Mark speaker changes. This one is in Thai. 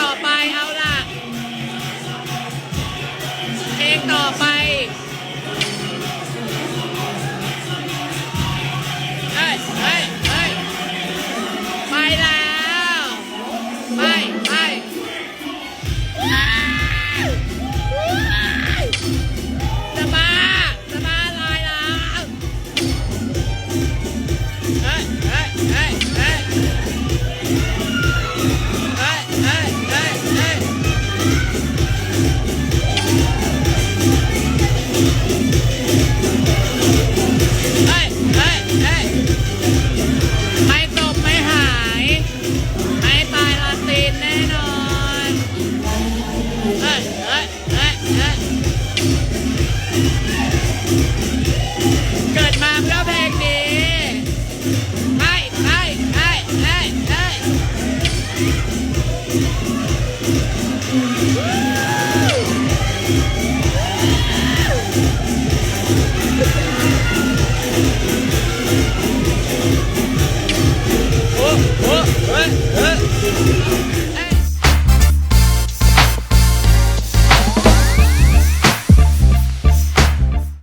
Speaker 1: ต่อไปเอาล่ะเพลงต่อไป hey, hey. Woo!